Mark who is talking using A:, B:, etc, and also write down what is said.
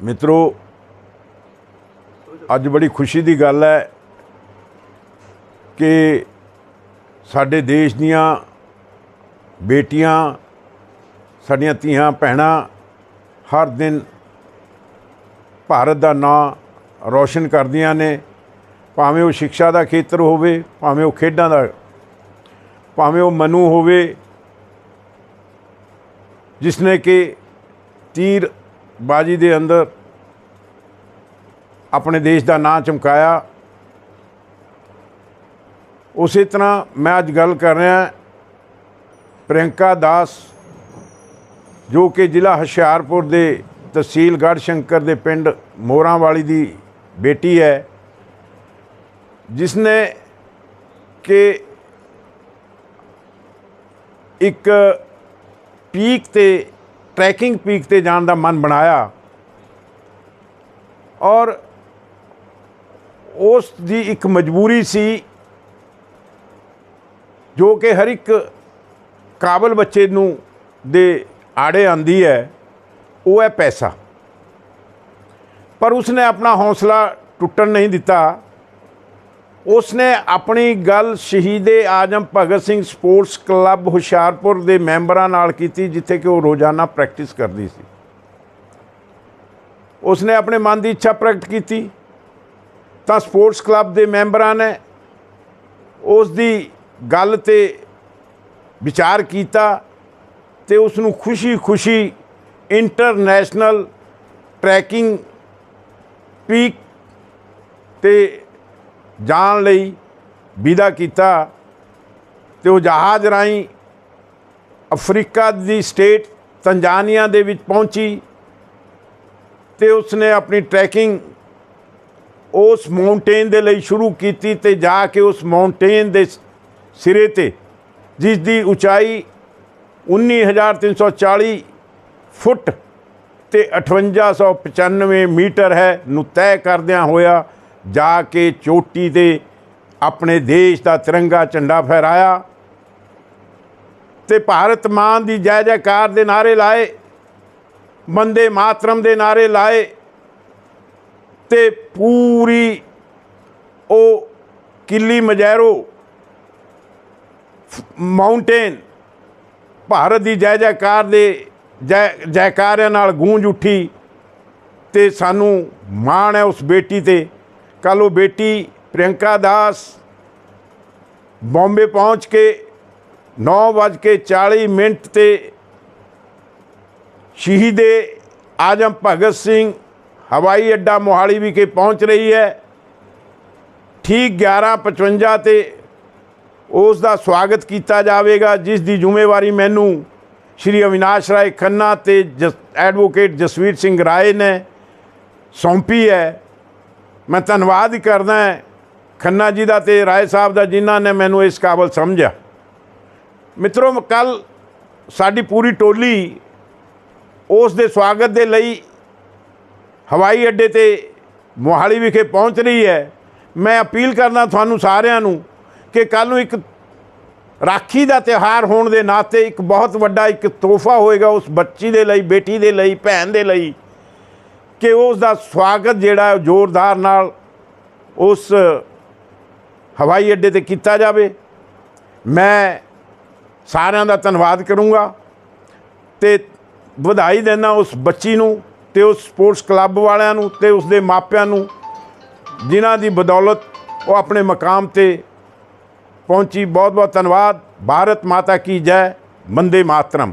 A: ਮਿੱਤਰੋ, ਅੱਜ ਬੜੀ ਖੁਸ਼ੀ ਦੀ ਗੱਲ ਹੈ ਕਿ ਸਾਡੇ ਦੇਸ਼ ਦੀਆਂ ਬੇਟੀਆਂ, ਸਾਡੀਆਂ ਧੀਆਂ ਭੈਣਾਂ ਹਰ ਦਿਨ ਭਾਰਤ ਦਾ ਨਾਂ ਰੌਸ਼ਨ ਕਰਦੀਆਂ ਨੇ। ਭਾਵੇਂ ਉਹ ਸਿੱਖਿਆ ਦਾ ਖੇਤਰ ਹੋਵੇ, ਭਾਵੇਂ ਉਹ ਖੇਡਾਂ ਦਾ, ਭਾਵੇਂ ਉਹ ਮਨੂ ਹੋਵੇ, ਜਿਸ ਨੇ ਕਿ ਤੀਰ ਬਾਜੀ ਦੇ ਅੰਦਰ ਆਪਣੇ ਦੇਸ਼ ਦਾ ਨਾਂ ਚਮਕਾਇਆ। ਉਸੇ ਤਰ੍ਹਾਂ ਮੈਂ ਅੱਜ ਗੱਲ ਕਰ ਰਿਹਾ ਪ੍ਰਿਯੰਕਾ ਦਾਸ, ਜੋ ਕਿ ਜ਼ਿਲ੍ਹਾ ਹੁਸ਼ਿਆਰਪੁਰ ਦੇ ਤਹਿਸੀਲ ਸ਼ੰਕਰ ਦੇ ਪਿੰਡ ਮੋਰਾਂਵਾਲੀ ਦੀ ਬੇਟੀ ਹੈ ਜਿਸ ਨੇ ਕਿ ਇੱਕ ਪੀਕ ਤੇ ਟਰੈਕਿੰਗ ਪੀਕ ਤੇ ਜਾਣ ਦਾ ਮਨ ਬਣਾਇਆ। ਔਰ ਉਸ ਦੀ ਇੱਕ ਮਜਬੂਰੀ ਸੀ ਜੋ ਕਿ ਹਰ ਇੱਕ ਕਾਬਲ ਬੱਚੇ ਨੂੰ ਦੇ ਆੜੇ ਆਂਦੀ ਹੈ, ਉਹ ਹੈ ਪੈਸਾ। ਪਰ ਉਸਨੇ ਆਪਣਾ ਹੌਸਲਾ ਟੁੱਟਣ ਨਹੀਂ ਦਿੱਤਾ। ਉਸਨੇ ਆਪਣੀ ਗੱਲ ਸ਼ਹੀਦੇ ਆਜਮ ਭਗਤ ਸਿੰਘ ਸਪੋਰਟਸ ਕਲੱਬ ਹੁਸ਼ਿਆਰਪੁਰ ਦੇ ਮੈਂਬਰਾਂ ਨਾਲ ਕੀਤੀ, ਜਿੱਥੇ ਕਿ ਉਹ ਰੋਜ਼ਾਨਾ ਪ੍ਰੈਕਟਿਸ ਕਰਦੀ ਸੀ। ਉਸਨੇ ਆਪਣੇ ਮਨ ਦੀ ਇੱਛਾ ਪ੍ਰਗਟ ਕੀਤੀ। ਤਾਂ ਸਪੋਰਟਸ ਕਲੱਬ ਦੇ ਮੈਂਬਰਾਂ ਨੇ ਉਸ ਦੀ ਗੱਲ ਤੇ ਵਿਚਾਰ ਕੀਤਾ ਤੇ ਉਸ ਨੂੰ ਖੁਸ਼ੀ-ਖੁਸ਼ੀ ਇੰਟਰਨੈਸ਼ਨਲ ਟਰੈਕਿੰਗ ਪੀਕ ਤੇ ਜਾਣ ਲਈ ਵਿਦਾ ਕੀਤਾ ਤੇ ਉਹ ਜਹਾਜ਼ ਰਾਹੀਂ ਅਫਰੀਕਾ ਦੀ ਸਟੇਟ ਤੰਜਾਨੀਆ ਦੇ ਵਿੱਚ ਪਹੁੰਚੀ ਤੇ ਉਸਨੇ ਆਪਣੀ ਟਰੈਕਿੰਗ ਉਸ ਮਾਊਂਟੇਨ ਦੇ ਲਈ ਸ਼ੁਰੂ ਕੀਤੀ ਤੇ ਜਾ ਕੇ ਉਸ ਮਾਊਂਟੇਨ ਦੇ ਸਿਰੇ ਤੇ, ਜਿਸ ਦੀ ਉਚਾਈ 19340 ਫੁੱਟ ਤੇ 5895 ਮੀਟਰ ਹੈ, ਨੂੰ ਤੈਅ ਕਰਦਿਆਂ ਹੋਇਆ ਜਾ ਕੇ ਚੋਟੀ ਤੇ ਆਪਣੇ ਦੇਸ਼ ਦਾ ਤਿਰੰਗਾ ਝੰਡਾ ਫਹਿਰਾਇਆ ਤੇ ਭਾਰਤ ਮਾਨ ਦੀ ਜੈ ਜੈਕਾਰ ਦੇ ਨਾਰੇ ਲਾਏ, ਬੰਦੇ ਮਾਤਰਮ ਦੇ ਨਾਰੇ ਲਾਏ ਤੇ ਪੂਰੀ ਉਹ ਕਿੱਲੀ ਮਜੈਰੋ ਮਾਊਂਟੇਨ ਭਾਰਤ ਦੀ ਜੈ ਜੈਕਾਰ ਦੇ ਜੈ ਜੈਕਾਰਿਆਂ ਨਾਲ ਗੂੰਜ ਉੱਠੀ ਤੇ ਸਾਨੂੰ ਮਾਣ ਹੈ ਉਸ ਬੇਟੀ ਤੇ। ਕੱਲ ਉਹ ਬੇਟੀ ਪ੍ਰਿਯੰਕਾ ਦਾਸ ਬੰਬੇ ਪਹੁੰਚ ਕੇ 9:40 ਮਿੰਟ ਤੇ ਸ਼ਹੀਦੇ ਆਜਮ ਭਗਤ ਸਿੰਘ, ਹਵਾਈ ਅੱਡਾ ਮੋਹਾਲੀ ਵਿਖੇ ਪਹੁੰਚ ਰਹੀ ਹੈ। ਠੀਕ 11:55 ਤੇ ਉਸ ਦਾ ਸਵਾਗਤ ਕੀਤਾ ਜਾਵੇਗਾ, ਜਿਸ ਦੀ ਜ਼ਿੰਮੇਵਾਰੀ ਮੈਨੂੰ ਸ਼੍ਰੀ ਅਵਿਨਾਸ਼ ਰਾਏ ਖੰਨਾ ਤੇ ਜਸ, ਐਡਵੋਕੇਟ ਜਸਵੀਰ ਸਿੰਘ ਰਾਏ ਨੇ ਸੌਂਪੀ ਹੈ। ਮੈਂ ਧੰਨਵਾਦ ਹੀ ਕਰਦਾ ਖੰਨਾ ਜੀ ਦਾ ਤੇ ਰਾਏ ਸਾਹਿਬ ਦਾ ਜਿਨ੍ਹਾਂ ਨੇ ਮੈਨੂੰ ਇਸ ਕਾਬਲ ਸਮਝਿਆ। ਮਿੱਤਰੋ ਕੱਲ ਸਾਡੀ ਪੂਰੀ ਟੋਲੀ ਉਸ ਦੇ ਸਵਾਗਤ ਦੇ ਲਈ ਹਵਾਈ ਅੱਡੇ ਤੇ ਮੋਹਾਲੀ ਵਿਖੇ ਪਹੁੰਚ ਰਹੀ ਹੈ। ਮੈਂ ਅਪੀਲ ਕਰਨਾ ਤੁਹਾਨੂੰ ਸਾਰਿਆਂ ਨੂੰ ਕਿ ਕੱਲ ਨੂੰ ਇੱਕ ਰਾਖੀ ਦਾ ਤਿਉਹਾਰ ਹੋਣ ਦੇ ਨਾਤੇ ਇੱਕ ਬਹੁਤ ਵੱਡਾ ਇੱਕ ਤੋਹਫਾ ਹੋਏਗਾ ਉਸ ਬੱਚੀ ਦੇ ਲਈ, ਬੇਟੀ ਦੇ ਲਈ, ਭੈਣ ਦੇ ਲਈ। ਕਿ ਉਸ ਦਾ ਸਵਾਗਤ ਜਿਹੜਾ ਹੈ ਜ਼ੋਰਦਾਰ ਨਾਲ ਉਸ ਹਵਾਈ ਅੱਡੇ ਤੇ ਕੀਤਾ ਜਾਵੇ। ਮੈਂ ਸਾਰਿਆਂ ਦਾ ਧੰਨਵਾਦ ਕਰੂੰਗਾ ਤੇ ਵਧਾਈ ਦੇਣਾ ਉਸ ਬੱਚੀ ਨੂੰ ਤੇ ਉਸ ਸਪੋਰਟਸ ਕਲੱਬ ਵਾਲਿਆਂ ਨੂੰ ਤੇ ਉਸ ਦੇ ਮਾਪਿਆਂ ਨੂੰ, ਜਿਨ੍ਹਾਂ ਦੀ ਬਦੌਲਤ ਉਹ ਆਪਣੇ ਮਕਾਮ ਤੇ ਪਹੁੰਚੀ। ਬਹੁਤ ਬਹੁਤ ਧੰਨਵਾਦ। ਭਾਰਤ ਮਾਤਾ ਕੀ ਜੈ। ਵੰਦੇ ਮਾਤਰਮ।